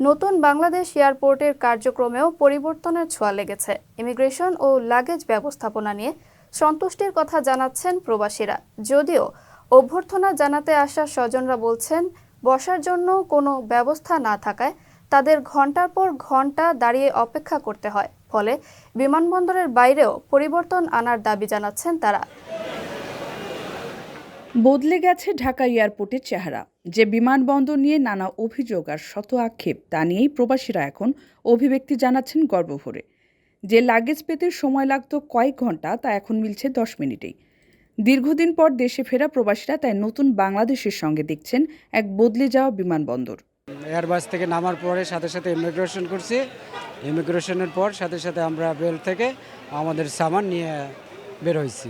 নতুন বাংলাদেশ এয়ারপোর্টের কার্যক্রমেও পরিবর্তনের ছোঁয়া লেগেছে। ইমিগ্রেশন ও লাগেজ ব্যবস্থাপনা নিয়ে সন্তুষ্টির কথা জানাচ্ছেন প্রবাসীরা। যদিও অভ্যর্থনা জানাতে আসা স্বজনরা বলছেন, বসার জন্য কোনো ব্যবস্থা না থাকায় তাদের ঘণ্টার পর ঘণ্টা দাঁড়িয়ে অপেক্ষা করতে হয়। ফলে বিমানবন্দরের বাইরেও পরিবর্তন আনার দাবি জানাচ্ছেন তারা। বদলে গেছে ঢাকা এয়ারপোর্টের চেহারা। যে বিমানবন্দর নিয়ে নানা অভিযোগ আর শত আক্ষেপ, তা নিয়েই প্রবাসীরা এখন অভিব্যক্তি জানাচ্ছেন গর্বভরে। যে লাগেজ পেতে সময় লাগতো কয়েক ঘণ্টা, তা এখন মিলছে দশ মিনিটেই। দীর্ঘদিন পর দেশে ফেরা প্রবাসীরা তাই নতুন বাংলাদেশের সঙ্গে দেখছেন এক বদলে যাওয়া বিমানবন্দর। এয়ারবাস থেকে নামার পরে সাথে সাথে ইমিগ্রেশন করছি। ইমিগ্রেশনের পর সাথে সাথে আমরা বেল থেকে আমাদের সামান নিয়ে বের হয়েছি।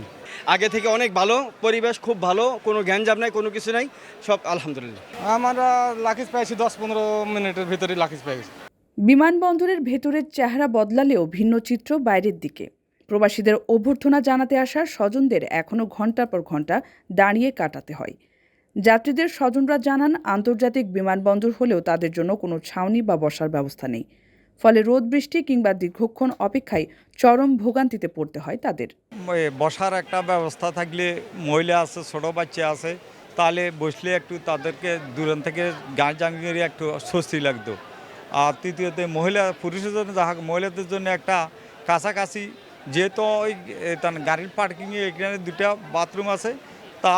আগে থেকে অনেক ভালো পরিবেশ খুব ভালো কোনো জ্ঞানজাম নাই কোনো কিছু নাই সব আলহামদুলিল্লাহ। আমরা লাকিজ পেয়েছি দশ পনেরো মিনিটের ভিতরে লাকিজ পেয়েছি। বিমানবন্দরের ভেতরের চেহারা বদলালেও ভিন্ন চিত্র বাইরের দিকে। প্রবাসীদের অভ্যর্থনা জানাতে আসা স্বজনদের এখনও ঘণ্টার পর ঘণ্টা দাঁড়িয়ে কাটাতে হয়। যাত্রীদের স্বজনরা জানান আন্তর্জাতিক বিমানবন্দর হলেও তাদের জন্য কোনো ছাউনি বা বসার ব্যবস্থা নেই। ফলে রোদ বৃষ্টি কিংবা দীর্ঘক্ষণ অপেক্ষায় চরম ভোগান্তিতে পড়তে হয় তাদের। বসার একটা ব্যবস্থা থাকলে মহিলা আছে ছোট বাচ্চা আছে তাহলে বসলে একটু তাদেরকে দূরান থেকে গান জাঙ্গিয়ে একটু স্বস্তি লাগতো। আর তৃতীয়তে মহিলা পুরুষের জন্য যা হোক, মহিলাদের জন্য একটা কাছাকাছি যেহেতু ওই গাড়ির পার্কিংয়ে এখানে দুটা বাথরুম আছে তা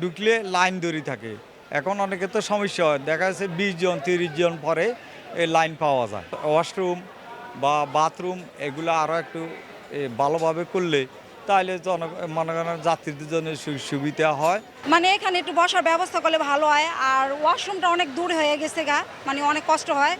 ঢুকলে লাইন দড়ি থাকে। এখন অনেকে তো সমস্যা হয় দেখা যাচ্ছে বিশ জন তিরিশ জন পরে লাইন পাওয়া যায়। ওয়াশরুম বা বাথরুম এগুলো আরও একটু ভালোভাবে করলে তাহলে জন, মনে যাত্রীদের জন্য সুবিধা হয়। মানে এখানে একটু বসার ব্যবস্থা করলে ভালো হয়। আর ওয়াশরুমটা অনেক দূর হয়ে গেছে গা মানে অনেক কষ্ট হয়।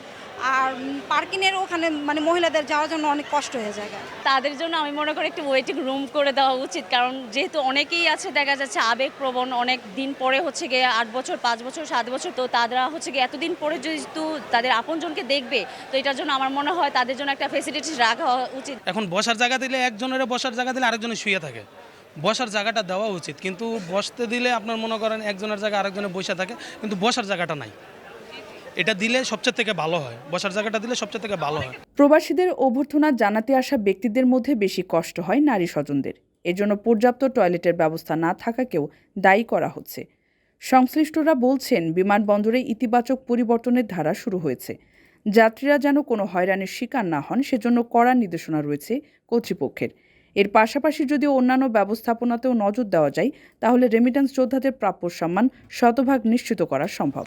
আর পার্কিংয়ের ওখানে মানে মহিলাদের যাওয়ার জন্য অনেক কষ্ট হয়ে যায়। তাদের জন্য আমি মনে করি একটি ওয়েটিং রুম করে দেওয়া উচিত কারণ যেহেতু অনেকেই আছে দেখা যাচ্ছে আবেগপ্রবণ অনেক দিন পরে হচ্ছে গিয়ে আট বছর পাঁচ বছর সাত বছর তো তারা হচ্ছে গিয়ে এতদিন পরে যেহেতু তাদের আপনজনকে দেখবে তো এটার জন্য আমার মনে হয় তাদের জন্য একটা ফেসিলিটিস রাখা উচিত। এখন বসার জায়গা দিলে একজনের বসার জায়গা দিলে আরেকজনের শুয়ে থাকে। বসার জায়গাটা দেওয়া উচিত কিন্তু বসতে দিলে আপনার মনে করেন একজনের জায়গায় আরেকজনের বসে থাকে কিন্তু বসার জায়গাটা নাই। এটা দিলে সবচেয়ে থেকে ভালো হয়। বসার জায়গাটা দিলে সবচেয়ে থেকে ভালো হয়। প্রবাসীদের অভ্যর্থনা জানাতে আসা ব্যক্তিদের মধ্যে বেশি কষ্ট হয় নারী স্বজনদের। এজন্য পর্যাপ্ত টয়লেটের ব্যবস্থা না থাকাকেও দায়ী করা হচ্ছে। সংশ্লিষ্টরা বলছেন, বিমানবন্দরে ইতিবাচক পরিবর্তনের ধারা শুরু হয়েছে। যাত্রীরা যেন কোনো হয়রানির শিকার না হন, সেজন্য কড়া নির্দেশনা রয়েছে কর্তৃপক্ষের। এর পাশাপাশি যদি অন্যান্য ব্যবস্থাপনাতেও নজর দেওয়া যায়, তাহলে রেমিটেন্স যোদ্ধাদের প্রাপ্য সম্মান শতভাগ নিশ্চিত করা সম্ভব।